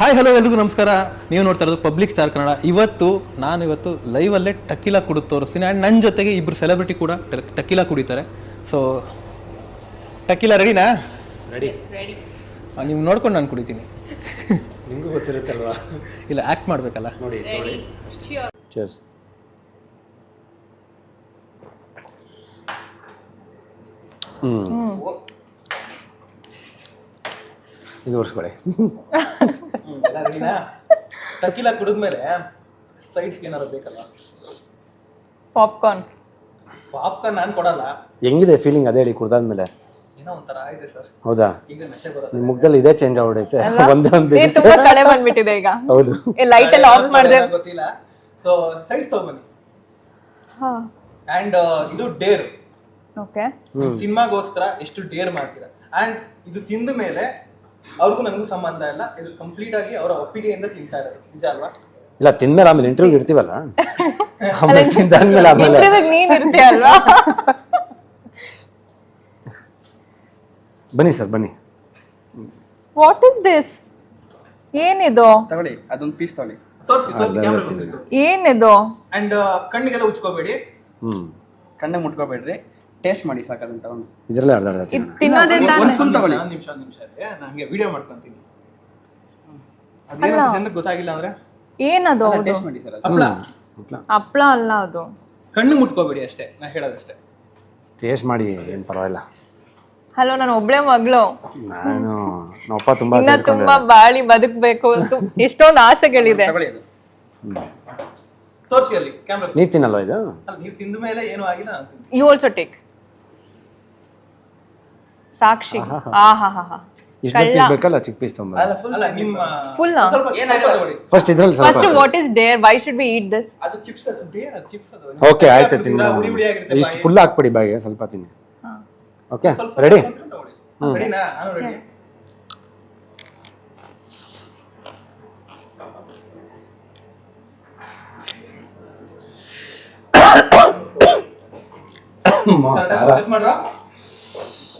Hi hello ಎಲ್ರಿಗೂ ನಮಸ್ಕಾರ. ನೀವು ನೋಡ್ತಾ ಇರೋದು ಪಬ್ಲಿಕ್ ಸ್ಟಾರ್ ಕನ್ನಡ ಇವತ್ತು ನಾನು ಇವತ್ತು ಲೈವಲ್ಲೇ ಟಕ್ಕಿಲ ಕುಡಿದು ತೋರಿಸ್ತೀನಿ. ಆ್ಯಂಡ್ ನನ್ನ ಜೊತೆಗೆ ಇಬ್ಬರು ಸೆಲೆಬ್ರಿಟಿ ಕೂಡ ಟಕ್ಕಿಲ ಟಕೀಲಾ ಕುಡಿತಾರೆ. ಸೊ ಟಕ್ಕಿಲ ರೆಡಿನಾ ರೆಡಿ ನೀವು ನೋಡ್ಕೊಂಡು ನಾನು ಕುಡಿತೀನಿ. ನಿಮಗೂ ಗೊತ್ತಿರುತ್ತಲ್ವಾ? ಇಲ್ಲ ಆ್ಯಕ್ಟ್ ಮಾಡಬೇಕಲ್ಲ? ನೋಡಿ ಹ್ಞೂ ಇದು ವರ್ಷಗಳೇ ಟಕೀಲಾ ಕುಡಿದ್ಮೇಲೆ ಸ್ಟ್ರೈಟ್ಸ್ ಏನಾರು ಬೇಕಲ್ಲ ಪಾಪ್ಕಾರ್ನ್. ಪಾಪ್ಕಾರ್ನ್ ನಾನು ಕೊಡಲ್ಲ. ಹೆಂಗಿದೆ ಫೀಲಿಂಗ್ ಅದೇ ಹೇಳಿ ಕುಡ್ದಾದ್ಮೇಲೆ? ಏನೋ ಒಂಥರ ಇದೆ ಸರ್. ಹೌದಾ? ಈಗ ನಶೆ ಬರೋದು. ನಿಮ್ಮ ಮುಖದಲ್ಲಿ ಇದೇ ಚೇಂಜ್ ಆಗ್ಬಿಡೈತೆ. ಒಂದೇ ಒಂದು ಏ ತುಂಬಾ ಕಡೆ ಬಂದ್ಬಿಟ್ಟಿದೆ ಈಗ. ಹೌದು. ಲೈಟ್ ಎಲ್ಲ ಆಫ್ ಮಾಡಿದೆ. ಗೊತ್ತಿಲ್ಲ. ಸೊ ಸೈಡ್ಸ್ ತಗೊಂಬನ್ನಿ. ಅಂಡ್ ಇದು ಡೇರ್ ಓಕೆ ಸಿನಿಮಾಗೋಸ್ಕರ ಎಷ್ಟು ಡೇರ್ ಮಾಡ್ತೀರಾ? ಅಂಡ್ ಇದು ತಿಂದ ಮೇಲೆ ಅವ್ರಿಗೂ ನನಗೂ ಸಂಬಂಧ ಇಲ್ಲ. ಇದು ಕಂಪ್ಲೀಟ್ ಆಗಿ ಅವರ ಒಪ್ಪಿಗೆಯಿಂದ ತಿಂತಾ ಇರೋದು. ನಿಜ ಅಲ್ವಾ? ಇಲ್ಲ ತಿಂದ್ಮೇಲೆ ಆಮೇಲೆ ಇಂಟರ್ವ್ಯೂ ಇರ್ತೀವಲ್ಲ ಆಮೇಲೆ ತಿಂದಾದ್ಮೇಲೆ ಆಮೇಲೆ ಇಂಟರ್ವ್ಯೂಗ್ ನೀನ್ ಇರ್ತೀಯ ಅಲ್ವಾ? ಬನ್ನಿ ಸರ್ ಬನ್ನಿ. ವಾಟ್ ಇಸ್ ದಿಸ್ ಏನಿದು? ತಗೊಳ್ಳಿ ಅದೊಂದು ಪೀಸ್ ತಗೊಳ್ಳಿ. ತೋರಿಸಿ ತೋರಿಸಿ ಕ್ಯಾಮ್ರಾ ತೋರಿಸಿ. ಏನಿದು? ಅಂಡ್ ಕಣ್ಣಿಗೆಲ್ಲ ಉಚ್ಕೋಬೇಡಿ ಹ್ಮ್. ಕಣ್ಣೆ ಮುಟ್ಕೋಬೇಡ್ರಿ. ಟೇಸ್ಟ್ ಮಾಡಿ ಸಾಕಾದಂತ ಒಂದು. ಇದರಲ್ಲೇ ಅರ್ಧ ಅರ್ಧ ತಿನ್ನೋದಿಲ್ಲ. ತಿನ್ನೋದ್ರಿಂದ ಒಂದು ಫುಲ್ ತಗೊಳ್ಳಿ. ಒಂದು ನಿಮಿಷ ಒಂದು ನಿಮಿಷ ಇದೆ. ನಾನು ಹಂಗೆ ವಿಡಿಯೋ ಮಾಡ್ಕೊಂತೀನಿ ಅದೇನಂತ ಜನಕ್ಕೆ ಗೊತ್ತಾಗಿಲ್ಲ ಅಂದ್ರೆ? ಏನದು ಅದು? ಟೇಸ್ಟ್ ಮಾಡಿ ಸರ್ ಅದು. ಹಪ್ಳ. ಹಪ್ಳ ಅಲ್ಲ ಅದು. ಕಣ್ಣು ಮುಟ್ಕೋಬೇಡಿ ಅಷ್ಟೇ ನಾ ಹೇಳೋದಷ್ಟೇ. ಟೇಸ್ಟ್ ಮಾಡಿ ಏನು ಪರವಾಗಿಲ್ಲ. ಹಲೋ ನಾನು ಒಬ್ಳೆ ಮಗಳು. ನಾನು ನಮ್ಮಪ್ಪ ತುಂಬ ಇನ್ನ ತುಂಬಾ ಬಾಳಿ ಬದುಕ್ಬೇಕು ಅಂತ ಎಷ್ಟೊಂದು ಆಸೆಗಳಿದೆ. ತಗೊಳ್ಳಿ ಅದು. ತೋರಿಸಿ ಅಲ್ಲಿ ಕ್ಯಾಮೆರಾ ನೀರು ತಿನ್ನಲ್ವಾ ಇದು? ಅಲ್ಲಿ ನೀವು ತಿಂದ ಮೇಲೆ ಏನು ಆಗಿಲ್ಲ ನಾನು ತಿಂತೀನಿ. ಯು ಆಲ್ಸೋ ಟೇಕ್ ಸಾಕ್ಷಿ. ಆ ಹಾ ಹಾ ಹಾ ಇಷ್ಟು ಪೀಸ್ ಬೇಕಲ್ಲ ಚಿಕ್ಕ ಪೀಸ್ ತೊಂಬ ಅಲ್ಲ ನಿಮ್ಮ Full ಆ? ಸ್ವಲ್ಪ ಸ್ವಲ್ಪ ತಗೊಳ್ಳಿ ಫಸ್ಟ್ ಇದ್ರಲ್ಲಿ ಸ್ವಲ್ಪ first what is dare why should be eat this ಅದು ಚಿಪ್ಸ್ ಅದು ಡೇರ್ ಅದು. ಚಿಪ್ಸ್ ಅದು ಓಕೆ ಆಯ್ತು ತಿನ್ನು ಹುಳಿ ಹುಳಿ ಆಗಿರುತ್ತೆ ಇಷ್ಟು ಫುಲ್ ಹಾಕ್ಬಿಡಿ ಬಾಯಿಗೆ ಸ್ವಲ್ಪ ತಿನ್ನಿ. ಓಕೆ ಸ್ವಲ್ಪ ರೆಡಿ ಸ್ವಲ್ಪ ತಗೊಳ್ಳಿ. ರೆಡಿನಾ ನಾನು ರೆಡಿ ಮಾಡ್ರಾ?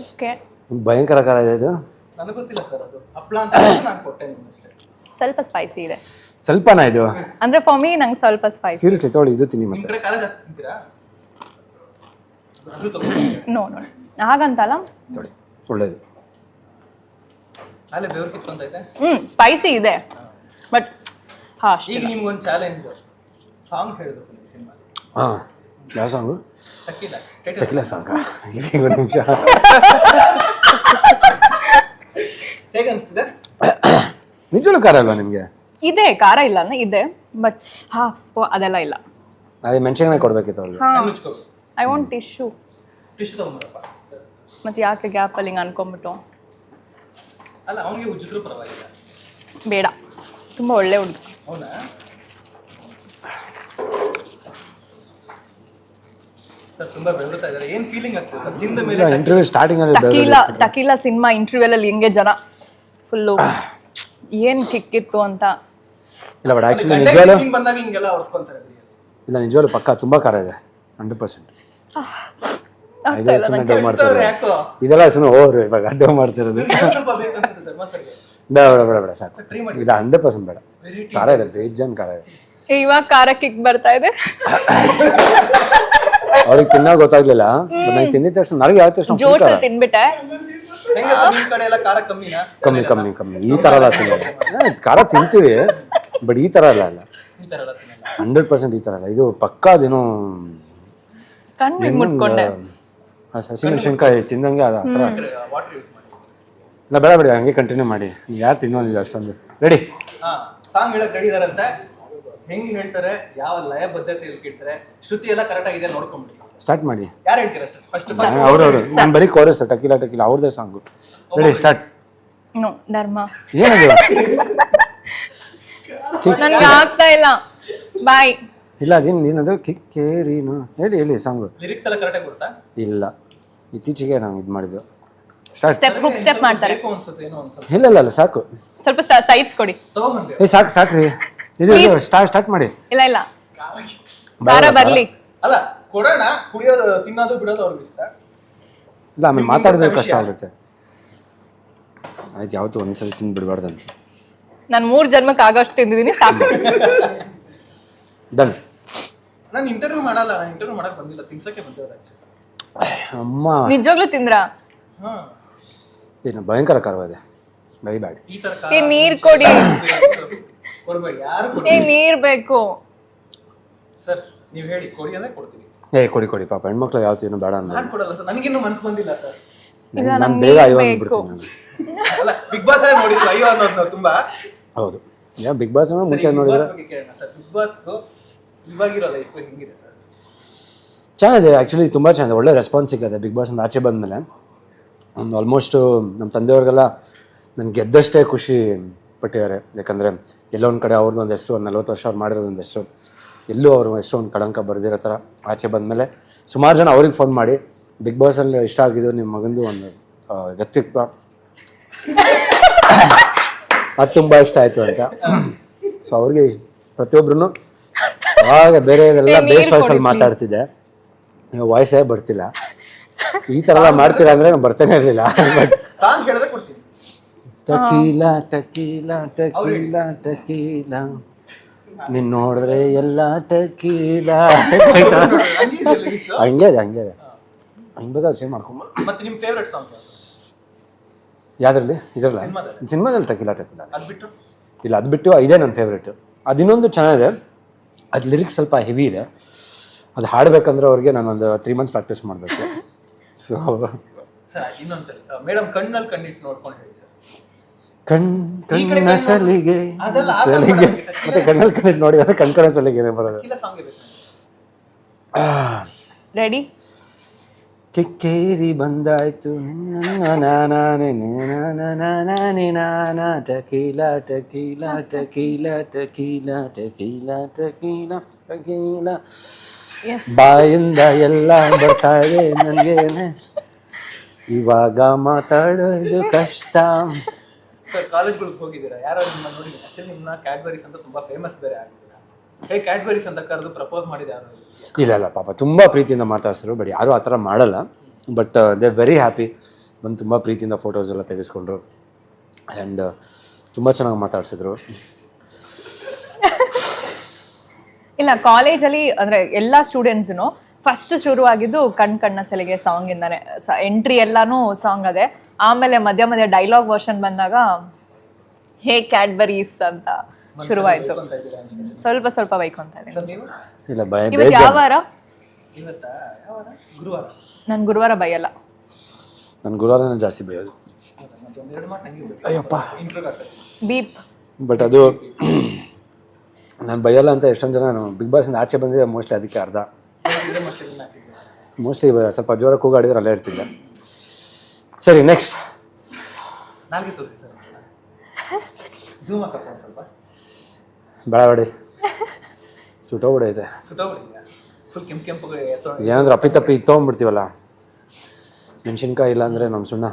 ಓಕೆ ಭಯಂಕರ ಖಾರ ಇದೆ ಇದು? ನನಗೆ ಗೊತ್ತಿಲ್ಲ ಸರ್ ಅದು. ಅಂತ ನಾನು ಕೊಟ್ಟೆ ನಿಮ್ಗೆ ಅಷ್ಟೇ. ಸ್ವಲ್ಪ ಸ್ಪೈಸಿ ಇದೆ. ಸ್ವಲ್ಪನಾ ಇದು? ಅಂದ್ರೆ ಫಾರ್ ಮೀ ನಂಗೆ ಸ್ವಲ್ಪ ಸ್ಪೈಸಿ ಸೀರಿಯಸ್ಲಿ ತೊಗೊಳ್ಳಿ ಇದು ತಿನ್ನಿ ಮತ್ತೆ. ಕಡೆ ಖಾರ ಜಾಸ್ತಿ ತಿಂತೀರಾ? ಅದು ನೋ ನೋ ನೋ ಹಾಗಂತಲ್ಲ? ತೊಗೊಳ್ಳಿ ಒಳ್ಳೇದು. ಅಲ್ಲೇ ಬೆವರು ಕಿತ್ಕೊಂತೈತೆ ಹ್ಮ್ ಸ್ಪೈಸಿ ಇದೆ. ಬಟ್ ಹಾ ಈಗ ನಿಮ್ಗೊಂದು ಚಾಲೆಂಜ್ ಸಾಂಗ್ ಹೇಳಬೇಕು ನೀವು ಸಿನಿಮಾ ಹಾಂ ಯಾವ ಸಾಂಗು ತಕ್ಕಿಲ್ಲ. ಟೈಟಲ್ ಸಾಂಗ ಈಗ ಒಂದು ನಿಮಿಷ. ಹೇಗೆ ಅನಿಸ್ತಿದೆ ನಿಜವೂ ಖಾರ ಅಲ್ವಾ ನಿಮಗೆ? ಇದೆ ಖಾರ ಇಲ್ಲ ಅಂದ್ರೆ ಇದೆ. ಬಟ್ ಹಾ ಓ, ಅದೆಲ್ಲ ಇಲ್ಲ. ಅದೇ ಮೆಣಸಿನ್ಕಾಯಿ ಕೊಡ್ಬೇಕಿತ್ತು ಅವ್ರಿಗೆ. ಹಾ. ಐ ವಾಂಟ್ ಟಿಶ್ಯೂ ಟಿಶ್ಯೂ ತಗೊಂಬರಪ್ಪ. ಮತ್ತೆ ಯಾಕೆ ಗ್ಯಾಪ್ ಅಲ್ಲಿ ಹಿಂಗೆ ಅನ್ಕೊಂಬಿಟ್ಟು ಅಲ್ಲ ಅವನಿಗೆ ಉಜ್ಜಿದ್ರು ಪರವಾಗಿಲ್ಲ. ಬೇಡ. ತುಂಬ ಒಳ್ಳೆ ಹುಡುಗ ಅವನಾ ಸರ್ ತುಂಬಾ ಬೆವರುತ್ತಾ ಇದ್ದಾರೆ ಏನ್ ಫೀಲಿಂಗ್ ಆಗ್ತದೆ ಸರ್ ತಿಂದ ಮೇಲೆ ಇಂಟರ್ವ್ಯೂ ಸ್ಟಾರ್ಟಿಂಗ್ ಅಲ್ಲಿ ಟಕೀಲಾ ಟಕೀಲಾ ಸಿನಿಮಾ ಇಂಟರ್ವ್ಯೂಲಲ್ಲಿ ಹೆಂಗೆ ಜನ ಫುಲ್ಲು ಏನು ಕಿಕ್ಕಿತ್ತು ಅಂತ. ಇಲ್ಲ ಬಟ್ ಆ್ಯಕ್ಚುಲಿ ನಿಜವಾಗ್ಲೂ ಇಲ್ಲ ನಿಜವಾಗ್ಲೂ ಪಕ್ಕ ತುಂಬ ಖಾರ ಇದೆ. ಹಂಡ್ರೆಡ್ ಪರ್ಸೆಂಟ್ ಇದೆಲ್ಲ ಸುಮ್ಮನೆ ಡೋ ಮಾಡ್ತಾರೆ ಯಾಕೋ? ಇದೆಲ್ಲ ಸುಮ್ಮನೆ ಓವರ್ ಇವಾಗ ಡವ್ ಮಾಡ್ತಿರೋದು. ಬೇಡ ಬೇಡ ಬೇಡ ಬೇಡ ಸಾಕು. ಇದು ಹಂಡ್ರೆಡ್ ಪರ್ಸೆಂಟ್ ಬೇಡ. ಖಾರ ಇದೆ ಬೇಜಾನ್ ಖಾರ ಇದೆ. ಇವಾಗ ಖಾರ ಕಿಕ್ ಬರ್ತಾ ಇದೆ. ಅವ್ರಿಗೆ ತಿನ್ನೋ ಗೊತ್ತಾಗ್ಲಿಲ್ಲ. ನಂಗೆ ತಿಂದಿದ ತಕ್ಷಣ ನನಗೆ ಯಾವ ತಕ್ಷಣ full ಖಾರ. ಜೋಶಲ್ಲಿ ತಿನ್ಬಿಟ್ಟೆ. ಹೆಂಗ ಸರ್ ನಿಮ್ ಕಡೆ ಎಲ್ಲ ಖಾರ ಕಮ್ಮಿನಾ? ಕಮ್ಮಿ ಕಮ್ಮಿ ಕಮ್ಮಿ. ಈ ಥರ ಎಲ್ಲ ತಿನ್ನೋದು ಖಾರ ತಿಂತೀವಿ ಬಟ್ ಈ ತರ ಎಲ್ಲ ಅಲ್ಲ ಈ ತರ ಎಲ್ಲ ತಿನ್ನಲ್ಲ. ಹಂಡ್ರೆಡ್ ಪರ್ಸೆಂಟ್ ಈ ತರ ಅಲ್ಲ ಇದು ಪಕ್ಕ ಅದೇನೋ ಕಣ್ಣು ಹಿಂಗ್ ಮುಟ್ಕೊಂಡೆ. ಹಸಿಮೆಣಸಿನ್ಕಾಯಿ ತಿಂದಂಗೆ ಅದು ಆ ಥರ ವಾಟರ್ ಯೂಸ್ ಮಾಡಿ. ಇಲ್ಲ ಬೇಡ ಬೇಡ ಹಂಗೆ ಕಂಟಿನ್ಯೂ ಮಾಡಿ. ಯಾರು ತಿನ್ನೋದಿಲ್ಲ ಅಷ್ಟೊಂದು. ರೆಡಿ ಹಾ ಸಾಂಗ್ ಹೇಳಕ್ ರೆಡಿ ಇದಾರಂತೆ. ಹೆಂಗ್ ಹೇಳ್ತಾರೆ ಯಾವ ಲಯ ಬದ್ಧತೆ ಇರ್ಕಿರ್ತಾರೆ ಶ್ರುತಿ ಎಲ್ಲ ಕರೆಕ್ಟ್ ಆಗಿದೆ ನೋಡ್ಕೊಂಡ್ಬಿಡಿ ಸ್ಟಾರ್ಟ್ ಮಾಡಿ. ಯಾರು ಹೇಳ್ತೀರಾ ಅಷ್ಟೇ? ಫಸ್ಟ್ ಅವ್ರವ್ರು ನಾನು ಬರೀ ಕೋರಸ್ ಟಕಿಲ ಟಕಿಲ ಅವ್ರದ್ದೇ ಸಾಂಗು ರೆಡಿ ಸ್ಟಾರ್ಟ್ ನೋ ಧರ್ಮ. ಏನದು ನನಗೆ ಆಗ್ತಾ ಇಲ್ಲ. ಬಾಯ್ ಇಲ್ಲ ಅದೇನು ಏನದು ಕಿಕ್ಕೇರಿನು ಹೇಳಿ ಹೇಳಿ ಸಾಂಗು ಲಿರಿಕ್ಸ್ ಎಲ್ಲ ಕರೆಕ್ಟಾಗಿ ಗೊತ್ತಾ ಇಲ್ಲ. ಇತ್ತೀಚೆಗೆ ನಾವು ಇದು ಮಾಡಿದ್ದು. ಸ್ಟಾರ್ಟ್ ಸ್ಟೆಪ್ ಬುಕ್ ಸ್ಟೆಪ್ ಮಾಡ್ತಾರೆ ಇಲ್ಲ ಇಲ್ಲ ಇಲ್ಲ ಸಾಕು. ಸ್ವಲ್ಪ ಸೈಡ್ಸ್ ಕೊಡಿ. ಏ ಸಾಕು ಸಾಕ್ರಿ. ಇದು ಇದು ಸ್ಟಾರ್ಟ್ ಸ್ಟಾರ್ಟ್ ಮಾಡಿ. ಇಲ್ಲ ಇಲ್ಲ. ಖಾರ ಬರ್ಲಿ. ಅಲ್ಲ ಕೊಡೋಣ ಕುಡಿಯೋದು ತಿನ್ನೋದು ಬಿಡೋದು ಅವ್ರಿಗೆ ಇಷ್ಟ. ಇಲ್ಲ ಆಮೇಲೆ ಮಾತಾಡೋದು ಕಷ್ಟ ಆಗುತ್ತೆ ಆಯ್ತು ಯಾವತ್ತು ಒಂದ್ಸಲ ತಿಂದು ಬಿಡಬಾರ್ದಂತ. ನಾನು ಮೂರ್ ಜನ್ಮಕ್ಕೆ ಆಗೋಷ್ಟು ತಿಂದಿದ್ದೀನಿ ಸಾಕು. ಡನ್ ನಾನು ಇಂಟರ್ವ್ಯೂ ಮಾಡಲ್ಲ ಇಂಟರ್ವ್ಯೂ ಮಾಡಕ್ ಬಂದಿಲ್ಲ ತಿನ್ಸಕ್ಕೆ ಬಂದಿರೋದು ಆಕ್ಚುಲಿ ಅಮ್ಮ. ನಿಜವಾಗ್ಲೂ ತಿಂದ್ರಾ? ಹಾ. ಏನು ಭಯಂಕರ ಕರವಾದೆ. ವೆರಿ ಬ್ಯಾಡ್ ಈ ತರ ನೀರ್ ಕೊಡಿ. ಯಾರು ಏ ನೀರ್ ಬೇಕು. ಸರ್ ನೀವು ಹೇಳಿ ಕೊಡಿ ಅಂದ್ರೆ ಕೊಡ್ತೀವಿ ಏ ಕೊಡಿ ಕೊಡಿ ಪಾಪ ಹೆಣ್ಮಕ್ಳು ಯಾವತ್ತೂ ಏನು ಬೇಡ ಅಂದ್ರೆ ನಾನು ಕೊಡಲ್ಲ ಸರ್ ನನಗಿನ್ನೂ ಮನ್ಸು ಬಂದಿಲ್ಲ ಸರ್. ನಾನು ಬೇಗ ಅಯ್ಯೋ ಅಂದ್ಬಿಡ್ತೀನಿ ನಾನು. ಅಲ್ಲ ಬಿಗ್ ಬಾಸ್ ಅಲ್ಲೇ ನೋಡಿದ್ವಿ ಅಯ್ಯೋ ಅನ್ನೋದು ನಾವು ತುಂಬಾ? ಹೌದು. ಯಾ ಬಿಗ್ ಬಾಸ್ ಮುಂಚೆ ಬಿಗ್ ನೋಡಿದ್ರೆ ಬಿಗ್ ಇವಾಗಿರೋ ಲೈಫ್ ಹೆಂಗಿದೆ ಸರ್. ಚೆನ್ನಾಗಿದೆ ಆ್ಯಕ್ಚುಲಿ ತುಂಬ ಚೆನ್ನಾಗಿದೆ. ಒಳ್ಳೆ ರೆಸ್ಪಾನ್ಸ್ ಸಿಗುತ್ತೆ ಬಿಗ್ ಬಾಸ್ ಆಚೆ ಬಂದಮೇಲೆ. ಒಂದು ಆಲ್ಮೋಸ್ಟು ನಮ್ಮ ತಂದೆಯವ್ರಿಗೆಲ್ಲ ನಾನು ಗೆದ್ದಷ್ಟೇ ಖುಷಿ ಪಟ್ಟಿದ್ದಾರೆ ಯಾಕಂದರೆ ಎಲ್ಲೋ ಒಂದು ಕಡೆ ಅವ್ರದ್ದು ಒಂದು ಹೆಸರು ಒಂದು ನಲ್ವತ್ತು ವರ್ಷ ಅವ್ರು ಮಾಡಿರೋದು ಒಂದು ಹೆಸರು. ಎಲ್ಲೂ ಅವ್ರ ಹೆಸರು ಒಂದು ಕಳಂಕ ಬರೆದಿರೋ ಥರ ಆಚೆ ಬಂದಮೇಲೆ ಸುಮಾರು ಜನ ಅವ್ರಿಗೆ ಫೋನ್ ಮಾಡಿ ಬಿಗ್ ಬಾಸಲ್ಲಿ ಇಷ್ಟ ಆಗಿದ್ದು ನಿಮ್ಮ ಮಗಂದು ಒಂದು ವ್ಯಕ್ತಿತ್ವ. ಅದು ತುಂಬ ಇಷ್ಟ ಆಯಿತು ಅಂತ. ಸೊ ಅವ್ರಿಗೆ ಪ್ರತಿಯೊಬ್ಬರೂ ಆವಾಗ ಬೇರೆಯವರೆಲ್ಲ ಬೇಸ್ ವಾಯ್ಸಲ್ಲಿ ಮಾತಾಡ್ತಿದ್ದೆ. ವಾಯ್ಸೇ ಬರ್ತಿಲ್ಲ. ಈ ಥರ ಎಲ್ಲ ಮಾಡ್ತೀರಾ ಅಂದರೆ ನಾನು ಬರ್ತಾನೆ ಇರಲಿಲ್ಲ. ಬಟ್ ಸಾಂಗ್ ಹೇಳಿದ್ರೆ ಕೊಡ್ತೀನಿ. ಟಕೀಲ ಟಕೀಲ ಟಕೀಲ ಟಕೀಲ ನಿನ್ ನೋಡಿದ್ರೆ ಎಲ್ಲ ಟಕೀಲ ಹಂಗೆ ಇದೆ ಹಂಗೆ ಇದೆ. ಹಂಗೆ ಬೇಕಾದ್ರೆ ಸೇವ್ ಮಾಡ್ಕೊಂಬ ಮತ್ತೆ ನಿಮ್ಮ ಫೇವ್ರೆಟ್ ಸಾಂಗ್ ಯಾವ್ದ್ರಲ್ಲಿ? ಇದರಲ್ಲ? ಸಿನಿಮಾದಲ್ಲಿ. ಟಕೀಲ ಟಕೀಲ ಇಲ್ಲ ಅದು ಬಿಟ್ಟು ಇದೇ ನನ್ನ ಫೇವ್ರೇಟು ಅದು ಇನ್ನೊಂದು ಚೆನ್ನಾಗಿದೆ. ಅದು ಲಿರಿಕ್ಸ್ ಸ್ವಲ್ಪ ಹೆವಿ ಇದೆ. ಅದು ಹಾಡಬೇಕಂದ್ರೆ ಅವ್ರಿಗೆ ನಾನೊಂದು ತ್ರೀ ಮಂತ್ಸ್ ಪ್ರಾಕ್ಟೀಸ್ ಮಾಡಬೇಕು. ಸೊ ಮೇಡಮ್ ಕಣ್ಣಲ್ಲಿ ಕಣ್ಣಿಟ್ಟು ನೋಡ್ಕೊಂಡು ಹೇಳಿ. ಕಣ್ ಕಣ್ಣ ಕಣ್ಣು- ಸಲಿಗೆ ಅದೆಲ್ಲ ಸಲಿಗೆ. ಮತ್ತೆ ಕಣ್ಣಲ್ಲಿ ಕಣ್ಣಿಟ್ಟು ನೋಡಿ ಅಂದ್ರೆ ಕಣ್ ಕಣ ಸಲಿಗೆ ಬರೋದು ಇಲ್ಲ ಸಾಂಗ್ ಇರುತ್ತೆ ರೆಡಿ ಕಿಕ್ಕೇರಿ ಬಂದಾಯ್ತು ನಾನೇ ನಾನ ಟಕೀಲ ಟಕೀಲ ಟಕೀಲ ಟಕೀಲ ಟಕೀಲ ಟಕೀಲ ಟಕೀಲ ಬಾಯಿಂದ ಎಲ್ಲ ಬರ್ತಾ ಇದೆ ನನಗೇನೆ ಇವಾಗ ಮಾತಾಡೋದು ಕಷ್ಟ ಸರ್ ಕಾಲೇಜ್ಗಳಿಗೆ ಹೋಗಿದ್ದೀರಾ? ಯಾರು ನಿಮ್ಮ ನೋಡಿ ಆಕ್ಚುಲಿ ನಿಮ್ಮ ಕ್ಯಾಡ್ಬರೀಸ್ ಅಂತ ತುಂಬಾ ಫೇಮಸ್ ಬೇರೆ ಆಗಿದ್ದೀರಾ? ಹೇ ಕ್ಯಾಡ್ಬರೀಸ್ ಅಂತ ಕರೆದು ಪ್ರಪೋಸ್ ಮಾಡಿದ ಯಾರು ಇಲ್ಲ ಇಲ್ಲ ಪಾಪ ತುಂಬ ಪ್ರೀತಿಯಿಂದ ಮಾತಾಡ್ಸಿದ್ರು ಬಟ್ ಯಾರೂ ಆ ಥರ ಮಾಡಲ್ಲ. ಬಟ್ ದೇ ವೆರಿ ಹ್ಯಾಪಿ ಬಂದು ತುಂಬ ಪ್ರೀತಿಯಿಂದ ಫೋಟೋಸ್ ಎಲ್ಲ ತೆಗೆಸ್ಕೊಂಡ್ರು. ಆ್ಯಂಡ್ ತುಂಬ ಚೆನ್ನಾಗಿ ಮಾತಾಡ್ಸಿದ್ರು. ಇಲ್ಲ ಕಾಲೇಜಲ್ಲಿ ಅಂದ್ರೆ ಎಲ್ಲ ಸ್ಟೂಡೆಂಟ್ಸ್ನು ಫಸ್ಟ್ ಶುರುವಾಗಿದ್ದು ಕಣ್ ಕಣ್ಣ ಸೆಲೆಗೆ ಸಾಂಗ್ ಇಂದಾನೆ. ಎಂಟ್ರಿ ಎಲ್ಲಾನು ಸಾಂಗ್ ಅದೇ. ಆಮೇಲೆ ಮಧ್ಯ ಮಧ್ಯ ಡೈಲಾಗ್ ವರ್ಷನ್ ಬಂದಾಗ ಹೇ ಕ್ಯಾಡ್ಬರೀಸ್ ಅಂತ ಶುರುವಾಯ್ತು. ಸ್ವಲ್ಪ ಸ್ವಲ್ಪ ಬೈಕೊಂತ ನನ್ ಇವತ್ತು ಯಾವ ವಾರ ಗುರುವಾರ. ನಾನು ಗುರುವಾರ ಬೈಯಲ್ಲ. ನನ್ನ ಗುರುವಾರನೇ ಜಾಸ್ತಿ ಬೈಯೋದು. ಅಯ್ಯಪ್ಪ. ಬೀಪ್ ಬಟ್ ಅದು ನಾನು ಬೈಯಲ್ಲ ಅಂತ ಎಷ್ಟೊಂದು ಜನ ಬಿಗ್ ಬಿಗ್ ಇಂದ ಆಚೆ ಬಂದಿದೆ ಮೋಸ್ಟ್ಲಿ ಅದಕ್ಕೆ ಅರ್ಧ. ಮೋಸ್ಟ್ಲಿ ಸ್ವಲ್ಪ ಜೋರ ಕೂಗಾಡಿದ್ರೆ ಅಲ್ಲೇ ಇರ್ತಿದ್ದೆ. ಸರಿ ನೆಕ್ಸ್ಟ್ ನಾಲ್ಗೆ ತೋರಿಸಿ ಸರ್. ಝೂಮ್ ಹಾಕಪ್ಪ ಒಂದು ಸ್ವಲ್ಪ. ಬೆಳವಡಿ ಸುಟ್ಟೋಗ್ಬಿಡೈತೆ ಏನಾದ್ರು ಅಪ್ಪಿತಪ್ಪಿ ತೊಗೊಂಡ್ಬಿಡ್ತೀವಲ್ಲ ಮೆಣಸಿನ್ಕಾಯಿ ಇಲ್ಲ ಅಂದ್ರೆ ನಮ್ಮ ಸುಣ್ಣ.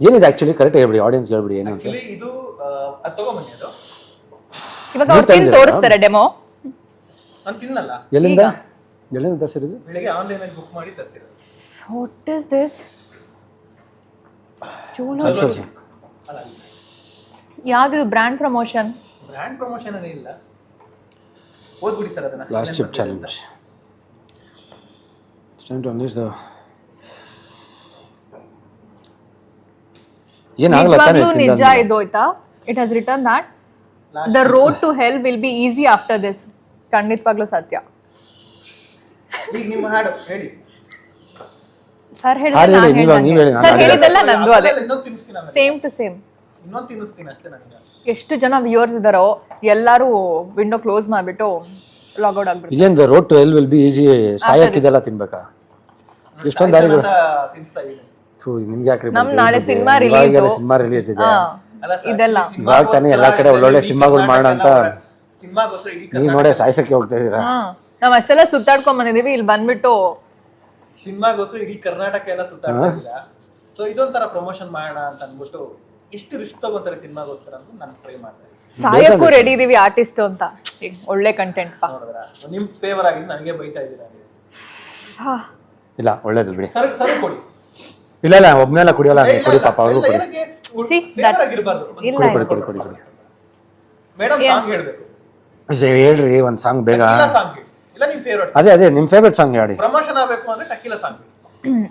ಏನಿದೆ ಆ್ಯಕ್ಚುಲಿ ಕರೆಕ್ಟ್ ಹೇಳ್ಬಿಡಿ ಆಡಿಯನ್ಸ್ ಹೇಳ್ಬಿಡಿ ಏನು ಅಂತ. ಆಕ್ಚುಲಿ ಇದು ಆ, ಅದು ತಗೊಂಬನ್ನಿ ಅದು. ಇವಾಗ ತೋರಿಸ್ತಾರೆ ಡೆಮೋ ನಾನು ತಿನ್ನಲ್ಲ. ಎಲ್ಲಿಂದ? ಎಲ್ಲಿಂದ ತರಿಸಿರೋದು? ಬೆಳಿಗ್ಗೆ ಆನ್ಲೈನಲ್ಲಿ ಬುಕ್ ಮಾಡಿ ತರಿಸಿರೋದು. ವಾಟ್ ಇಸ್ ದಿಸ್ ಅಲ್ಲ ಯಾವ್ದು ಬ್ರ್ಯಾಂಡ್ ಪ್ರಮೋಷನ್ ಬ್ರ್ಯಾಂಡ್ ಪ್ರಮೋಷನ್ ಏನೇ ಇಲ್ಲ. ಓದ್ಬಿಡಿ ಸರ್ ಅದನ್ನ. Last chip challenge time to unleash the ಏನಾಗಲ್ಲ ತಾನೇ ನಿಜವಾಗ್ಲೂ ನಿಜ ಇದು ಆಯ್ತಾ? It has return that the road to hell will be easy after this ಖಂಡಿತವಾಗ್ಲೂ ಸತ್ಯ. ಈಗ ನಿಮ್ಮ ಹಾಡು ಹೇಳಿ. ಸರ್ ಹಾಡು ಹೇಳಿ, ನೀವು- ನೀವು ಹೇಳಿ, ನಾನು ಸರ್ ಹಾಡಿಲ್ಲ. ಹೇಳಿದ್ದೆಲ್ಲ ನಂದು ಅದೇ. ಇನ್ನೊಂದು ತಿನ್ನಿಸ್ತೀನಿ ಆಮೇಲೆ ಸೇಮ್ ಟು ಸೇಮ್ ಇನ್ನೊಂದು ತಿನ್ನಿಸ್ತೀನಿ ಅಷ್ಟೇ ನನಗೆ. ಎಷ್ಟು ಜನ ವ್ಯೂವರ್ಸ್ ಇದಾರೋ ಎಲ್ಲರೂ ವಿಂಡೋ ಕ್ಲೋಸ್ ಮಾಡ್ಬಿಟ್ಟು ಲಾಗೌಟ್ ಆಗ್ಬಿಡ್ತಾರೆ ಇಲ್ಲೇನು road to hell will be easy ಸಾಯಕ್ಕಿದೆಲ್ಲ ತಿನ್ಬೇಕಾ? ಎಷ್ಟೊಂದು ದಾರಿಗಳು. ಅಂತ ತಿನ್ನಿಸ್ತಾ ಇದ್ದೀನಿ. ಥೂ ನಿಮ್ಗೆ ಯಾಕ್ರಿ ನಮ್ ನಾಳೆ ಸಿನಿಮಾ ರಿಲೀಸ್ ಸಿನಿಮಾ ರಿಲೀಸ್ ಇದೆ ಇದೆಲ್ಲ. ಇವಾಗ ತಾನೇ ಎಲ್ಲಾ ಕಡೆ ಒಳ್ಳೊಳ್ಳೆ ಸಿನಿಮಾಗಳು ಮಾಡೋಣ ಅಂತ. ನೀವು ನೋಡೇ ಸಾಯ್ಸಕ್ಕೆ ಹೋಗ್ತಾ ಇದೀರಾ ಹಾ ನಾವ್ ಅಷ್ಟೆಲ್ಲ ಸುತ್ತಾಡ್ಕೊಂಡ್ ಬಂದಿದೀವಿ ಇಲ್ಲಿ ಬಂದ್ಬಿಟ್ಟು. ಸಿನಿಮಾಗೋಸ್ಕರ ಇಡೀ ಕರ್ನಾಟಕ ಎಲ್ಲ ಸುತ್ತಾಡ್ತಾ ಇದ್ದೀರಾ? ಸೊ ಇದೊಂಥರ ಪ್ರಮೋಷನ್ ಮಾಡೋಣ ಅಂತ ಅಂದ್ಬಿಟ್ಟು ಎಷ್ಟು ರಿಸ್ಕ್ ತಗೋತಾರೆ ಸಿನಿಮಾಗೋಸ್ಕರ ಅಂತ ನಾನು ಟ್ರೈ ಮಾಡ್ತೀನಿ ಸಾಯಕ್ಕೂ ರೆಡಿ ಇದೀವಿ ಆರ್ಟಿಸ್ಟ್ ಅಂತ. ಒಳ್ಳೆ ಕಂಟೆಂಟ್ ಪಾ. ನೋಡಿದ್ರ? ನಿಮ್ ಫೇವರ್ ಆಗಿದ್ದು ನನಗೆ ಬೈತಾ ಇದ್ದೀರಾ ನೀವು? ಹಾ. ಇಲ್ಲ ಒಳ್ಳೇದು ಬಿಡಿ. ಸರ್ ಸರ್ ಕೊಡಿ. ಇಲ್ಲ ಇಲ್ಲ ಒಬ್ನೆಲ್ಲ ಕುಡಿಯಲ್ಲ ನೀವು ಕುಡಿ ಪಾಪ ಅವ್ರಿಗೂ ಕುಡಿ. ಕುಡಿ ಕುಡಿ ಕುಡಿ ಕುಡಿ ಇಲ್ಲ ಕೊಡಿ ಕೊಡಿ ಕೊಡಿ ಕೊಡಿ ಕೊಡಿ. ಮೇಡಮ್ ಸಾಂಗ್ ಹೇಳ್ಬೇಕು. ಹೇಳ್ರಿ ಒಂದು ಸಾಂಗ್ ಬೇಗ. ಸಾಂಗ್ ಇಲ್ಲ ನಿಮ್ ಫೇವ್ರೇಟ್ ಅದೇ ಅದೇ ನಿಮ್ಮ ಫೇವ್ರೆಟ್ ಸಾಂಗ್ ಹೇಳಿ. ಪ್ರಮೋಷನ್ ಆಗ್ಬೇಕು ಅಂದ್ರೆ ಟಕಿಲ ಸಾಂಗ್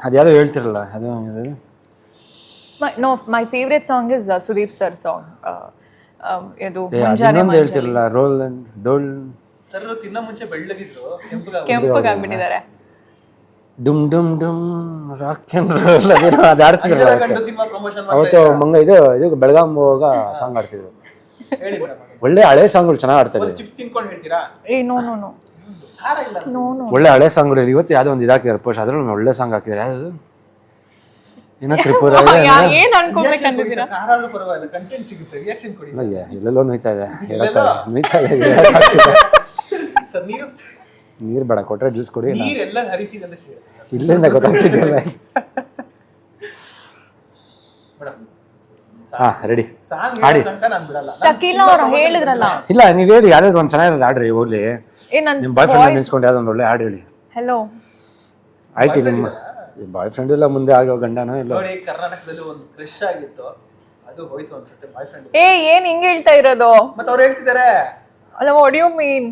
ಅದ್ಯಾವುದೋ ಹೇಳ್ತಿರಲ್ಲ ಅದು My, no, my favorite song is uh, Sudeep sir song. Uh, um, ಇದು ಮುಂಜಾನೆ ಅದನ್ನೊಂದು ಮಂಜಲ್ಲಿ. ಹೇಳ್ತಿರಲ್ಲ ರೋಲ್ ಡೋಲ್ ಸರ್ ತಿನ್ನ ಮುಂಚೆ ಬೆಳ್ಳಗಿದ್ರು ಕೆಂಪಗಾಗ್ಬಿಟ್ಟಿದ್ದಾರೆ. ಡುಮ್ ಡುಮ್ ಡುಮ್ ರಾಕ್ ಅಂಡ್ ರೋಲ್ ಅದೇನೋ ಅದು ಆಡ್ತಿದ್ರಲ್ಲ ಅವತ್ತು. ಗಂಡು ಸಿನಿಮಾ ಪ್ರಮೋಷನ್ ಅವತ್ತು ಮಂಗ ಇದು ಇದು ಬೆಳಗಾಂ ಹೋಗ ಸಾಂಗ್ ಆಡ್ತಿದ್ರು ಒಳ್ಳೆ ಹಳೆ ಸಾಂಗ್ಗಳು ಚೆನ್ನಾಗಿ ಆಡ್ತಾರೆ ಚಿಪ್ಸ್ ತಿನ್ಕೊಂಡು ಹೇಳ್ತೀರಾ? ಏ ನೋ ನೋ ನೋ ಖಾರ ಇಲ್ಲ ನೋ ನೋ ಒಳ್ಳೆ ಹಳೆ ಸಾಂಗ್ಗಳು ಇವತ್ತು ಯಾವ್ದೋ ಒಂದು ಇದಾಕಿದ್ದಾರೆ ಪೋಸ್ಟ್ ಅದ್ರಲ್ಲಿ ಒಂದು ಒಳ್ಳೆ ಸಾಂಗ್ ಹಾಕಿದ್ದಾರೆ ಯಾವ್ದು? ಏನೋ ತ್ರಿಪುರ ಇದೆ ಏನ್. ಅನ್ಕೋಬೇಕಂದಿದ್ದೀರಾ ಖಾರ ಆದ್ರೂ ಪರವಾಗಿಲ್ಲ ಕಂಟೆಂಟ್ ಸಿಗುತ್ತೆ ರಿಯಾಕ್ಷನ್ ಕೊಡಿ ಅಯ್ಯ, ಎಲ್ಲೆಲ್ಲೋ ನೋಯ್ತಾ ಇದೆ ಹೇಳಕ್ಕಾಗಲ್ಲ. ನೋಯ್ತಾ ಇದೆ ಹೇಳಕ್ಕಾಗ್ತಿಲ್ಲ. ಸರ್ ನೀರು? ನೀರ್ ಬೇಡ ಕೊಟ್ರೆ ಜ್ಯೂಸ್ ಕೊಡಿ ನೀರೆಲ್ಲ ಹರಿಸಿದೆ ಅಂತ ಹೇಳಿ ಇಲ್ಲಿಂದ ಗೊತ್ತಾಗ್ತಿದೆಯಲ್ಲ ಹಾ ರೆಡಿ ಸಾಂಗ್ ಹೇಳೋ ನಾನು ಬಿಡಲ್ಲ. ಟಕೀಲ ಅವ್ರು ಹೇಳಿದ್ರಲ್ಲ. ಇಲ್ಲ ನೀವ್ ಹೇಳಿ ಯಾವ್ದಾದ್ರು ಒಂದ್ ಚೆನ್ನಾಗಿರೋದು ಆಡ್ರಿ ಹೋಗ್ಲಿ. ಏ ನನ್ ನಿಮ್ ಬಾಯ್ ಫ್ರೆಂಡ್ ನಿಲ್ಸ್ಕೊಂಡು ಯಾವ್ದೊಂದು ಒಳ್ಳೆ ಹಾಡು ಹೇಳಿ. ಹೆಲೋ ಆಯ್ತು ನಿಮ್ಮ ಬಾಯ್ ಫ್ರೆಂಡ್ ಎಲ್ಲ ಮುಂದೆ ಆಗೋ ಗಂಡನೋ ಇಲ್ಲ? ನೋಡಿ ಕರ್ನಾಟಕದಲ್ಲಿ ಒಂದು ಕ್ರಶ್ ಆಗಿತ್ತು. ಅದು ಹೋಯ್ತು ಅನ್ಸುತ್ತೆ ಬಾಯ್ ಫ್ರೆಂಡ್ ಏ ಏನ್ ಹಿಂಗ್ ಹೇಳ್ತಾ ಇರೋದು? ಮತ್ತೆ ಅವ್ರು ಹೇಳ್ತಿದ್ದಾರೆ ಅಲ್ಲ what you mean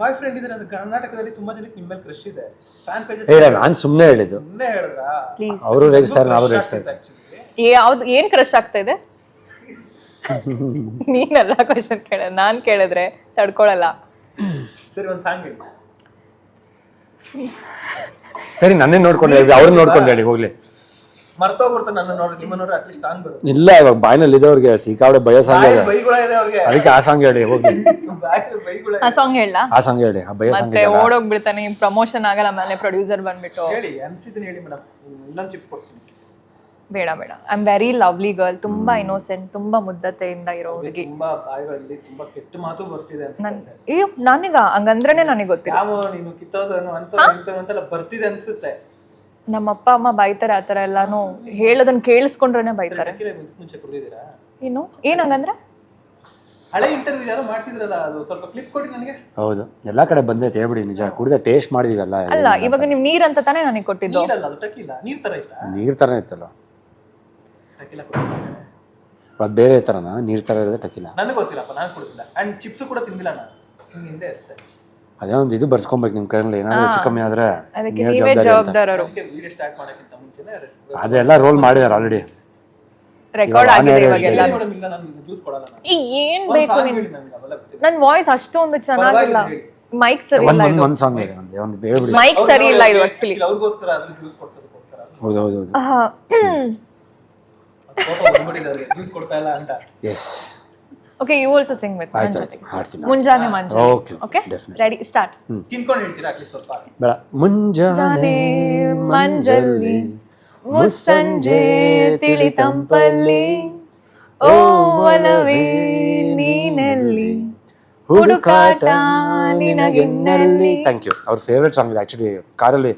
boyfriend ಇದ್ದಾರೆ ಅದು ಕರ್ನಾಟಕದಲ್ಲಿ ತುಂಬಾ ಜನಕ್ಕೆ ನಿಮ್ಮ ಮೇಲೆ ಕ್ರಶ್ ಇದೆ. ಫ್ಯಾನ್ ಪೇಜ್ ಏ ನಾನು ಸುಮ್ಮನೆ ಹೇಳಿದ್ದು. ಸುಮ್ಮನೆ ಹೇಳಿದ್ರ? ಅವರು ರೇಗಿಸ್ತಾರೆ ನಾವು ರೇಗಿಸ್ತಾರೆ ಆಕ್ಚುಲಿ ಯಾವ್ದು ಏನ್ ಕ್ರಶ್ ಆಗ್ತಾ ಇದೆ? ನೀನೆಲ್ಲ ಕ್ವಶನ್ ಕೇಳ ನಾನ್ ಕೇಳಿದ್ರೆ ತಡ್ಕೊಳಲ್ಲ. ಸರಿ ಒಂದು ಸಾಂಗ್ ಹೇಳಿ. ಸರಿ ನನ್ನೇ ನೋಡ್ಕೊಂಡು ಹೇಳಿ ಅವ್ರನ್ನ ನೋಡ್ಕೊಂಡು ಹೇಳಿ ಹೋಗ್ಲಿ. ಮರ್ತೋಗ್ಬಿಡ್ತಾರೆ ನನ್ನ ನೋಡಿ ನಿಮ್ಮ ನೋಡಿ ಅಟ್ಲೀಸ್ಟ್ ಸಾಂಗ್ ಬರುತ್ತೆ. ಇಲ್ಲ ಇವಾಗ ಬಾಯ್ನಲ್ಲಿ ಇದ್ದವ್ರಿಗೆ ಸಿಕ್ಕಾವಡೆ ಭಯ ಸಾಂಗ್ ಇದೆ. ಬೈಗುಳ ಇದೆ ಅವ್ರಿಗೆ. ಅದಕ್ಕೆ ಆ ಸಾಂಗ್ ಹೇಳಿ ಹೋಗ್ಲಿ. ಬಾಯಲ್ಲಿ ಬೈಗುಳ ಆ ಸಾಂಗ್ ಹೇಳ. ಆ ಸಾಂಗ್ ಹೇಳಿ ಆ ಭಯ ಸಾಂಗ್ ಮತ್ತೆ ಓಡೋಗ್ಬಿಡ್ತಾನೆ ಪ್ರಮೋಷನ್ ಆಗಲ್ಲ ಆಮೇಲೆ ಪ್ರೊಡ್ಯೂಸರ್ ಬಂದ್ಬಿಟ್ಟು. ಹೇಳಿ ಅನ್ಸಿದ್ದೀನಿ ಹೇಳಿ ಮೇಡಮ್ ಇನ್ನೊಂದು ಚಿಪ್ಸ್ ಕೊಡ್ತೀನಿ. ಬೇಡ ಬೇಡ. I am very lovely girl ತುಂಬಾ ಇನ್ನೋಸೆಂಟ್ ತುಂಬಾ ಮುದ್ದತೆಯಿಂದ ಇರೋ ಹುಡುಗಿ. ತುಂಬಾ ಬಾಯಿಗಳಲ್ಲಿ ತುಂಬಾ ಕೆಟ್ಟ ಮಾತು ಬರ್ತಿದೆ ಅನ್ಸುತ್ತೆ. ಅಯ್ಯೋ ನನಗ? ಹಂಗಂದ್ರೇನೆ ನನಗೆ ಗೊತ್ತಿಲ್ಲ. ಯಾವ ನೀನು ಕಿತ್ತೋದನು ಅಂತ ಅಂತೆಲ್ಲ ಬರ್ತಿದೆ ಅನ್ಸುತ್ತೆ. ನಮ್ಮ ಅಪ್ಪ ಅಮ್ಮ ಬೈತಾರೆ ಆತರ ಎಲ್ಲಾನು ಹೇಳೋದನ್ನ ಕೇಳಿಸ್ಕೊಂಡ್ರೇನೆ ಬೈತಾರೆ. ಮುಂಚೆ ಕುಡಿದಿರಾ ಏನು? ಏನ್ ಹಂಗಂದ್ರೆ? ಹಳೆ ಇಂಟರ್ವ್ಯೂ ಯಾರೋ ಮಾಡ್ತಿದ್ರಲ್ಲ ಅದು ಸ್ವಲ್ಪ ಕ್ಲಿಪ್ ಕೊಡಿ ನನಗೆ. ಹೌದು. ಎಲ್ಲಾ ಕಡೆ ಬಂದೈತೆ ಹೇಳ್ಬಿಡಿ ನಿಜ. ಕುಡಿದ ಟೇಸ್ಟ್ ಮಾಡಿದೀವಲ್ಲ ಅಲ್ಲ ಇವಾಗ ನೀವು ನೀರ್ ಅಂತ ತಾನೇ ನನಗೆ ಕೊಟ್ಟಿದ್ದು. ನೀರಲ್ಲ ಅದು ಟಕಿಲ್ಲ. ನೀರ್ ತರ ಇಷ್ಟ ನೀರ್ ತರನೇ ಇತ್ತಲ್ಲ. ಟಕಿಲ ಕೊಡಿ ಅದು ಬೇರೆ ಥರನ? ನೀರು ಥರ ಇರೋದೇ ಟಕಿಲ? ನನಗೆ ಗೊತ್ತಿಲ್ಲಪ್ಪ ನಾನು ಕೊಡ್ತಿಲ್ಲ ಅಂಡ್ ಚಿಪ್ಸ್ ಕೂಡ ತಿಂದಿಲ್ಲ ನಾನು. ಹಿಂಗೆ ಹಿಂದೆ ಅಷ್ಟೇ. ಅದೇ ಒಂದು ಇದು ಬರ್ಸ್ಕೊಬೇಕು ನಿಮ್ಮ ಕೈಯಲ್ಲಿ ಏನಾದ್ರು ಹೆಚ್ಚು ಕಮ್ಮಿ ಆದ್ರೆ ಅದಕ್ಕೆ ನೀವೇ ನೀವೇ ಜವಾಬ್ದಾರಿ ಅಂತ. ಜವಾಬ್ದಾರರು. ಅದಕ್ಕೆ ವಿಡಿಯೋ ಸ್ಟಾರ್ಟ್ ಮಾಡೋಕ್ಕಿಂತ ಮುಂಚೆನೇ ಅದೆಲ್ಲ ರೋಲ್ ಮಾಡಿದ್ದಾರೆ ಆಲ್ರೆಡಿ ರೆಕಾರ್ಡ್ ಆಗಿದೆ ಇವಾಗೆಲ್ಲ. ಮೇಡಮ್ ಇಲ್ಲ ನಾನು ಜ್ಯೂಸ್ ಕೊಡಲ್ಲ ನಾನು. ಈ ಏನ್ ಒಂದ್ ಬೇಕು ಸಾಂಗ್ ನಿನ್ ಹೇಳಿ ನನಗೆ ಅವೆಲ್ಲ ಗೊತ್ತಿಲ್ಲ. ನನ್ ವಾಯ್ಸ್ ಅಷ್ಟೊಂದು ಚೆನ್ನಾಗಿಲ್ಲ. ಮೈಕ್ ಸರಿ ಒಂದು ಇಲ್ಲ ಒಂದ್ ಇದು. ಒಂದ್ ಸಾಂಗ್ ಇದೆ ಒಂದು ಒಂದು ಹೇಳ್ಬಿಡಿ. ಮೈಕ್ ಸರಿ ಇಲ್ಲ ಇದು ಆಕ್ಚುಲಿ Actually. ಅವ್ರಿಗೋಸ್ಕರ ಅದು ಜ್ಯೂಸ್ ಕೊಡ್ಸೋದಕ್ಕೋಸ್ಕರ ಹೌದು ಹೌದು ಹೌದು. ಜ್ಯೂಸ್ ಕೊಡ್ತಾ ಇಲ್ಲ ಅಂತ. Yes okay you also sing with ಆಯ್ತು ಜೊತೆ ಆಯ್ತು. ಹಾಡ್ತೀನಿ ಮುಂಜಾನೆ ಮಂಜು ಓಕೆ ಓಕೆ ರೆಡಿ ಸ್ಟಾರ್ಟ್ ತಿನ್ಕೊಂಡು ಹೇಳ್ತೀರಾ ಅಟ್ಲೀಸ್ಟ್ ಸ್ವಲ್ಪ? ಬೇಡ. ಮುಂಜಾನೆ ಮಂಜಲ್ಲಿ ಮುಸ್ಸಂಜೆ ತಿಳಿ ತಂಪಲ್ಲಿ ಓ ಒಲವೇ ನೀನಲ್ಲಿ ಹುಡುಕಾಟ ನಿನಗೆನ್ನಲ್ಲಿ. ಥ್ಯಾಂಕ್ ಯು ಅವ್ರ ಫೇವ್ರೆಟ್ ಸಾಂಗ್ ಇದೆ ಆ್ಯಕ್ಚುಲಿ ಕಾರಲ್ಲಿ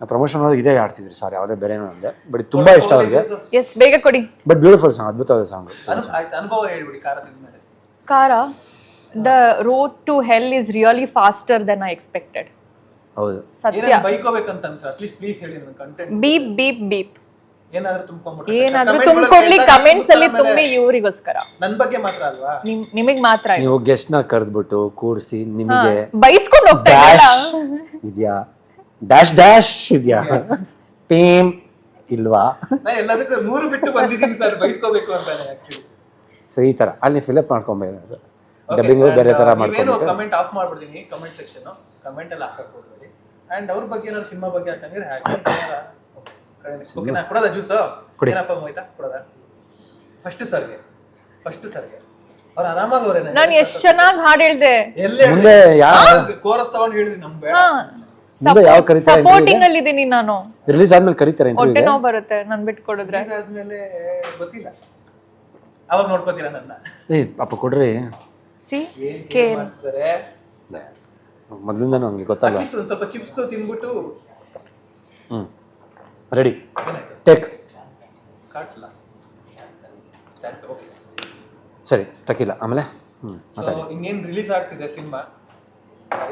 ಪ್ರಮೋಷನ್ ಹೋದಾಗ ಇದೇ ಆಡ್ತಿದ್ರಿ ಸರ್ ಯಾವುದೇ ಬೇರೆ ಅಂದೆ. ಬಟ್ ತುಂಬಾ ಇಷ್ಟ ಅವ್ರಿಗೆ. ಎಸ್ ಬೇಗ ಕೊಡಿ. ಬಟ್ ಬ್ಯೂಟಿಫುಲ್ ಸಾಂಗ್ ಅದ್ಭುತವಾದ ಸಾಂಗ್ ಅನುಭವ ಹೇಳ್ಬಿಡಿ ಖಾರ ತಿಂದ್ಮೇಲೆ. ಕಾರ the road to hell is really faster then I expected ಹೌದು. ಸತ್ಯ. ಏನಾದ್ರು ಬೈಕೋಬೇಕಂತ ಅನ್ಸ ಅಟ್ಲೀಸ್ಟ್ ಪ್ಲೀಸ್ ಹೇಳಿ ನನ್ನ ಕಂಟೆಂಟ್ ಬೀಪ್ ಬೀಪ್ ಬೀಪ್ ಏನಾದ್ರು ತುಂಬ್ಕೊಂಡ್ಬಿಟ್ರೆ ಏನಾದ್ರೂ ತುಂಬಿಕೊಡ್ಲಿ ಕಮೆಂಟ್ಸ್ ಅಲ್ಲಿ ತುಂಬಿ ಇವರಿಗೋಸ್ಕರ. ನನ್ನ ಬಗ್ಗೆ ಮಾತ್ರ ಅಲ್ವಾ? ನಿಮ್ ನಿಮಗ್ ಮಾತ್ರ ಇದು. ನೀವು ಗೆಸ್ಟ್ನ ಕರೆದ್ಬಿಟ್ಟು ಕೂರಿಸಿ ನಿಮಗೆ ಬೈಸ್ಕೊಂಡು ಹೋಗ್ತಾ ಡ್ಯಾಶ್ ಇದೆಯಾ? ಡ್ಯಾಶ್ ಡ್ಯಾಶ್ ಇದೆಯಾ? ಪೇಮ್ ಇಲ್ವಾ? ನಾ ಎಲ್ಲದಕ್ಕೂ ಮೂರು ಬಿಟ್ಟು ಬಂದಿದ್ದೀನಿ ಸರ್ ಬೈಸ್ಕೋಬೇಕು ಅಂತಾನೆ ಆಕ್ಚುಲಿ ಸೊ ಈ ತರ. ಅಲ್ಲಿ ಫಿಲಪ್ ಮಾಡ್ಕೊಬೇಕು ಡಬ್ಬಿಂಗ್ ಬೇರೆ ತರ ಮಾಡ್ಕೊಬೇಕು ಕಮೆಂಟ್ ಆಫ್ ಮಾಡ್ಬಿಡ್ತೀನಿ ಕಮೆಂಟ್ ಸೆಕ್ಷನ್ ಕಮೆಂಟ್ ಎಲ್ಲ ಹಾಕಕ್ ಹೋಗ್ಬೇಡಿ ಅಂಡ್ ಅವ್ರ ಬಗ್ಗೆ ಏನಾದ್ರು ಸಿನಿಮಾ ಬಗ್ಗೆ ಹಾಕಂಗಿದ್ರೆ ಹಾಕಿ ಓಕೆ ನಾ ಕೊಡೋದ ಜ್ಯೂಸ್ ಕೊಡಿ. ಏನಪ್ಪ ಮೋಯ್ತಾ ಕೊಡೋದ? ಫಸ್ಟ್ ಸರ್ಗೆ. ಫಸ್ಟ್ ಸರ್ಗೆ. ಅವ್ರು ಆರಾಮಾಗಿ ಅವ್ರೇನ? ನಾನ್ ಎಷ್ಟು ಚೆನ್ನಾಗಿ ಹಾಡ್ ಹೇಳ್ದೆ. ಎಲ್ಲೇ ಮುಂದೆ ಯಾವ ಕೋರಸ್ ತಗೊಂಡು ಹೇಳಿದ್ರಿ ನಮ್ ಬೇಡ. ಮುಂದೆ ಯಾವ ಕರೀತಾರೆ ಸಪೋರ್ಟಿಂಗ್ ಅಲ್ಲಿ ಇದೀನಿ ನಾನು. ರಿಲೀಸ್ ಆದ್ಮೇಲೆ ಕರೀತಾರೆ ಹೊಟ್ಟೆ ನೋವು ಬರುತ್ತೆ ನನ್ ಬಿಟ್ಕೊಡಿದ್ರೆ. ಆದ್ಮೇಲೆ ಗೊತ್ತಿಲ್ಲ. ಅವಾಗ ನೋಡ್ಕೋತೀರಾ ನನ್ನ? ಏ ಪಾಪ ಕೊಡ್ರಿ. ಸಿ ಏನ್ ಕೇರ್ ಮಾಡ್ತಾರೆ? ಮೊದಲಿಂದನೂ ಹಂಗೆ ಗೊತ್ತಲ್ಲ. ಒಂದ್ ಸ್ವಲ್ಪ ಚಿಪ್ಸ್ ತಿನ್ಬಿಟ್ಟು ಹ್ಮ್. ರೆಡಿ ಟೇಕ್ ಕಾಟ್ಲ. ಓಕೆ ಸರಿ ಟಕಿಲ್ಲ ಆಮೇಲೆ? ಹ್ಮ್ ಸೊ ಇನ್ನೇನು ರಿಲೀಸ್ ಆಗ್ತಿದೆ ಸಿನಿಮಾ?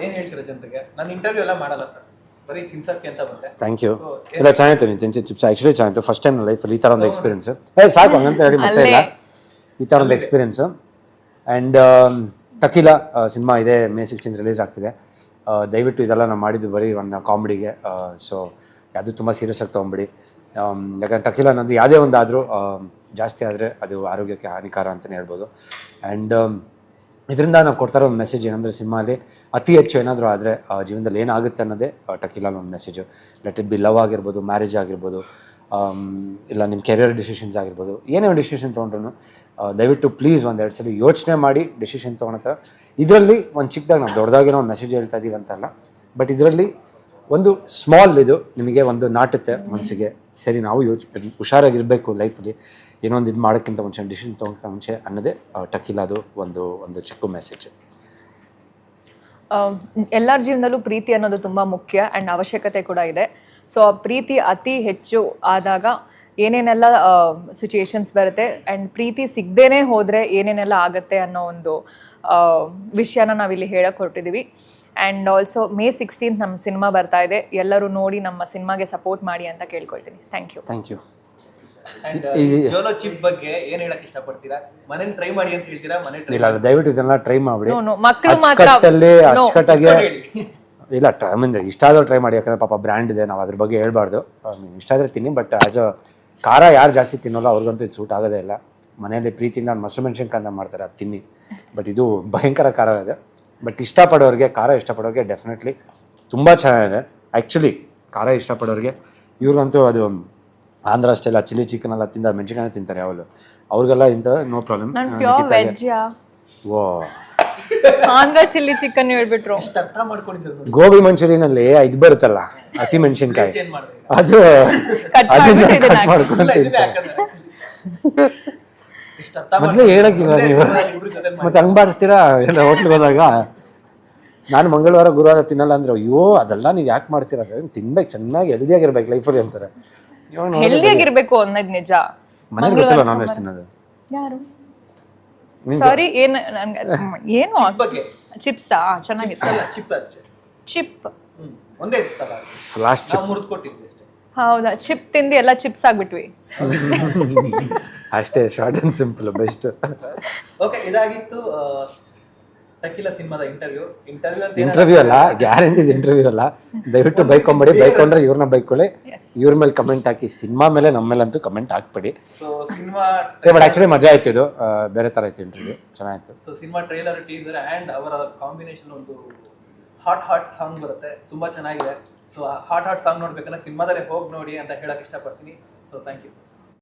ಏನ್ ಹೇಳ್ತೀರಾ ಜನತೆಗೆ ನಾನು ಇಂಟರ್ವ್ಯೂ ಎಲ್ಲ ಮಾಡಲ್ಲ ಸರ್ ಬರೀ ತಿನ್ಸಕ್ಕೆ ಅಂತ ಬಂದೆ. ಥ್ಯಾಂಕ್ ಯು ಇಲ್ಲ ಚೆನ್ನಾಗಿತ್ತು ನೀನು ಚಿಪ್ಸ್ ಆ್ಯಕ್ಚುಲಿ ಚೆನ್ನಾಗಿತ್ತು. ಫಸ್ಟ್ ಟೈಮ್ ಲೈಫಲ್ಲಿ ಈ ಥರ ಒಂದು ಎಕ್ಸ್ಪೀರಿಯನ್ಸ್ ಏ ಸಾಕು ಹಂಗಂತ ಹೇಳಿ ಮತ್ತೆ ಇಲ್ಲ. ಈ ಥರ ಒಂದು ಎಕ್ಸ್ಪೀರಿಯನ್ಸು ಆ್ಯಂಡ್ ಟಕೀಲ ಸಿನಿಮಾ ಇದೆ ಮೇ ಸಿಕ್ಸ್ಟೀನ್ ರಿಲೀಸ್ ಆಗ್ತಿದೆ. ದಯವಿಟ್ಟು ಇದೆಲ್ಲ ನಾವು ಮಾಡಿದ್ದು ಬರೀ ಒಂದು ಕಾಮಿಡಿಗೆ. ಸೊ ಅದು ತುಂಬ ಸೀರಿಯಸ್ ಆಗಿ ತೊಗೊಂಬಿಡಿ. ಆಮ್, ಯಾಕಂದ್ರೆ ತಕಿಲ ಅನ್ನೋದು ಯಾವುದೇ ಒಂದಾದರೂ ಆದರೂ ಜಾಸ್ತಿ ಆದರೆ ಅದು ಆರೋಗ್ಯಕ್ಕೆ ಹಾನಿಕಾರ ಅಂತಲೇ ಹೇಳ್ಬೋದು. ಆ್ಯಂಡ್ ಇದರಿಂದ ನಾವು ಕೊಡ್ತಾರೋ ಒಂದು ಮೆಸೇಜ್ ಏನಂದರೆ ಸಿನಿಮಾಲಿ ಅತಿ ಹೆಚ್ಚು ಏನಾದರೂ ಆದರೆ ಜೀವನದಲ್ಲಿ ಏನಾಗುತ್ತೆ ಅನ್ನೋದೇ ಟಕಿಲಾಲ್ ಒಂದು message let it be love ಆಗಿರ್ಬೋದು ಮ್ಯಾರೇಜ್ ಆಗಿರ್ಬೋದು ಇಲ್ಲ ನಿಮ್ಮ ಕೆರಿಯರ್ ಡಿಸಿಷನ್ಸ್ ಆಗಿರ್ಬೋದು, ಏನೇ ಒಂದು ಡಿಸಿಷನ್ ತೊಗೊಂಡ್ರು ದಯವಿಟ್ಟು ಪ್ಲೀಸ್ ಒಂದು ಎರಡು ಸಲ ಯೋಚನೆ ಮಾಡಿ ಡಿಸಿಷನ್ ತೊಗೊಳತ್ತ ಇದರಲ್ಲಿ ಒಂದು ಚಿಕ್ಕದಾಗಿ ನಾವು ದೊಡ್ಡದಾಗಿರೋ ಒಂದು ಮೆಸೇಜ್ ಹೇಳ್ತಾ ಇದೀವಿ ಅಂತಲ್ಲ ಬಟ್ ಇದರಲ್ಲಿ ಒಂದು ಸ್ಮಾಲ್ ಇದು ನಿಮಗೆ ಒಂದು ನಾಟುತ್ತೆ ಮನಸ್ಸಿಗೆ ಸರಿ, ನಾವು ಯೋಚ, ಹುಷಾರಾಗಿರಬೇಕು ಲೈಫಲ್ಲಿ. ಏನೋ ಒಂದು ಇದು ಮಾಡೋಕ್ಕಿಂತ ಮುಂಚೆ ಡಿಸಿಷನ್ ತೊಗೊಳಕ್ಕೆ ಮುಂಚೆ ಅನ್ನೋದೇ ಟಕಿಲಾದು ಒಂದು ಒಂದು ಚಿಕ್ಕ ಮೆಸೇಜ್ ಎಲ್ಲರ ಜೀವನದಲ್ಲೂ ಪ್ರೀತಿ ಅನ್ನೋದು ತುಂಬ ಮುಖ್ಯ ಆ್ಯಂಡ್ ಅವಶ್ಯಕತೆ ಕೂಡ ಇದೆ. ಸೊ ಆ ಪ್ರೀತಿ ಅತಿ ಹೆಚ್ಚು ಆದಾಗ ಏನೇನೆಲ್ಲ ಸಿಚುಯೇಷನ್ಸ್ ಬರುತ್ತೆ ಆ್ಯಂಡ್ ಪ್ರೀತಿ ಸಿಗದೇನೆ ಹೋದರೆ ಏನೇನೆಲ್ಲ ಆಗುತ್ತೆ ಅನ್ನೋ ಒಂದು ವಿಷಯನ ನಾವಿಲ್ಲಿ ಹೇಳಕ್ಕೆ ಹೊರಟಿದ್ದೀವಿ ಆ್ಯಂಡ್ ಆಲ್ಸೋ ಮೇ ಸಿಕ್ಸ್ಟೀನ್ತ್ ನಮ್ಮ ಸಿನಿಮಾ ಬರ್ತಾ ಇದೆ. ಎಲ್ಲರೂ ನೋಡಿ ನಮ್ಮ ಸಿನಿಮಾಗೆ ಸಪೋರ್ಟ್ ಮಾಡಿ ಅಂತ ಕೇಳ್ಕೊಳ್ತೀನಿ. Thank you thank you Jolo chip ಬಗ್ಗೆ ಏನ್ ಹೇಳಕ್ ಇಷ್ಟಪಡ್ತೀರಾ? ಮನೇಲಿ ಟ್ರೈ ಮಾಡಿ ಅಂತ ಹೇಳ್ತೀರಾ? ಮನೆ ಇಲ್ಲ ದಯವಿಟ್ಟು ಇದೆಲ್ಲ ಟ್ರೈ ಮಾಡಿ ಮಕ್ಳು ಮಾತ್ರ- ಅಚ್ಚುಕಟ್ಟಾಗಿ ಇಲ್ಲ ಟ್ರೈ ಅಂದ್ರೆ ಇಷ್ಟ ಆದ್ರೆ ಟ್ರೈ ಮಾಡಿ ಯಾಕಂದ್ರೆ ಪಾಪ ಬ್ರ್ಯಾಂಡ್ ಇದೆ ನಾವು ಅದ್ರ ಬಗ್ಗೆ ಹೇಳ್ಬಾರ್ದು. ಇಷ್ಟ ಆದ್ರೆ ತಿನ್ನಿ ಬಟ್ ಆಸ್ ಅ ಖಾರ ಯಾರು ಜಾಸ್ತಿ ತಿನ್ನೋಲ್ಲ ಅವ್ರಿಗಂತೂ ಇದು ಸೂಟ್ ಆಗೋದೇ ಇಲ್ಲ. ಮನೆಯಲ್ಲಿ ಪ್ರೀತಿಯಿಂದ ಮೊಸರು ಮೆಣಸಿನ್ಕಾಯಿ ಮಾಡ್ತಾರೆ ಅದು ತಿನ್ನಿ. ಬಟ್ ಇದು ಭಯಂಕರ ಖಾರ ಇದೆ. ಬಟ್ ಇಷ್ಟಪಡೋರಿಗೆ ಖಾರ ಇಷ್ಟಪಡೋರಿಗೆ ಡೆಫಿನೆಟ್ಲಿ ತುಂಬ ಚೆನ್ನಾಗಿದೆ. ಆ್ಯಕ್ಚುಲಿ ಖಾರ ಇಷ್ಟಪಡೋರಿಗೆ ಇವ್ರಿಗಂತೂ ಅದು ಆಂಧ್ರ ಸ್ಟೈಲ್ ಚಿಲ್ಲಿ ಚಿಕನ್ ಎಲ್ಲ ತಿಂದ ಮೆಣಸಿನ್ಕಾಯಿ ತಿಂತಾರೆ ಯಾವಾಗಲೂ. ಅವ್ರಿಗೆಲ್ಲ ಇಂಥ ನೋ ಪ್ರಾಬ್ಲಮ್ ನಾನು ಪ್ಯೂರ್ ವೆಜ್ ಓ ಆಂಧ್ರ ಚಿಲ್ಲಿ ಚಿಕನ್ ಹೇಳ್ಬಿಟ್ರು. ಗೋಬಿ ಮಂಚೂರಿಯನ್ ಗೋಬಿ ಮಂಚೂರಿನಲ್ಲಿ ಇದು ಬರುತ್ತಲ್ಲ ಹಸಿ ಮೆಣಸಿನ್ಕಾಯಿ. ಅದು ಅದನ್ನ ಮಾಡ್ಕೊಂಡು ಮೊದ್ಲು ಹೇಳಕ್ಕಿಲ್ಲ ನೀವು? ಮತ್ತೆ ಹಂಗ್ ಬಾರಿಸ್ತೀರಾ? ಎಲ್ಲ ಹೋಟ್ಲಿಗೆ ಹೋದಾಗ? ನಾನು ಮಂಗಳವಾರ ಗುರುವಾರ ತಿನ್ನಲ್ಲ ಅಂದ್ರೆ ಅಯ್ಯೋ ಅದೆಲ್ಲ ನೀವು ಯಾಕೆ ಮಾಡ್ತೀರಾ ಸರ್? ತಿನ್ಬೇಕು ಚೆನ್ನಾಗಿ ಹೆಲ್ದಿಯಾಗಿರ್ಬೇಕು ಲೈಫಲ್ಲಿ ಅಂತಾರೆ. ಹೆಲ್ದಿಯಾಗಿರ್ಬೇಕು ಅನ್ನೋದು ನಿಜ. ಮನೆಗೆ ಗೊತ್ತಿಲ್ಲ ನಾನ್ ವೆಜ್ ತಿನ್ನೋದು? ಯಾರು? ಸಾರಿ ಏನು ನನ್ಗೆ ಏನು? ಚಿಪ್ಸಾ ಚೆನ್ನಾಗಿತ್ತು ಚಿಪ್ ಚಿಪ್ ಲಾಸ್ಟ್ ನಾವು ಮುರಿದು ಕೊಟ್ಟಿದ್ವಿ ಅಷ್ಟೇ. ಹೌದಾ? ಚಿಪ್ ತಿಂದು ಎಲ್ಲ ಚಿಪ್ಸ್ ಆಗ್ಬಿಟ್ವಿ. ಅಷ್ಟೇ short and simple best okay ಇದಾಗಿತ್ತು ಟಕಿಲ ಸಿನಿಮಾದ ಇಂಟರ್ವ್ಯೂ ಇಂಟರ್ವ್ಯೂ ಅಂತ ಇಂಟರ್ವ್ಯೂ ಅಲ್ಲ ಗ್ಯಾರಂಟಿ ಇಂಟರ್ವ್ಯೂ ಅಲ್ಲ. ದಯವಿಟ್ಟು ಬೈಕೊಂಬೇಡಿ ಬೈಕೊಂಡ್ರೆ ಇವ್ರನ್ನ ಬೈಕೊಳ್ಳಿ. ಇವ್ರ ಮೇಲೆ ಕಮೆಂಟ್ ಹಾಕಿ ಸಿನಿಮಾ ಮೇಲೆ ನಮ್ಮ ಮೇಲಂತೂ ಕಮೆಂಟ್ ಹಾಕ್ಬೇಡಿ. ಸೊ ಸಿನಿಮಾ ಬಟ್ ಆಕ್ಚುಲಿ ಮಜಾ ಆಯ್ತು ಇದು. ಆ, ಬೇರೆ ಥರ ಇತ್ತು ಇಂಟರ್ವ್ಯೂ ಚೆನ್ನಾಗಿತ್ತು so cinema trailer teaser and ಅವರ ಕಾಂಬಿನೇಷನ್ ಒಂದು ಹಾಟ್ ಹಾಟ್ ಸಾಂಗ್ ಬರುತ್ತೆ. ತುಂಬಾ ಚೆನ್ನಾಗಿದೆ. ಸೊ ಹಾಟ್ ಹಾಟ್ ಸಾಂಗ್ ನೋಡ್ಬೇಕಂದ್ರೆ ಸಿನಿಮಾದಲ್ಲೇ ಹೋಗಿ ನೋಡಿ ಅಂತ ಹೇಳಕ್ ಇಷ್ಟಪಡ್ತೀನಿ. So thank you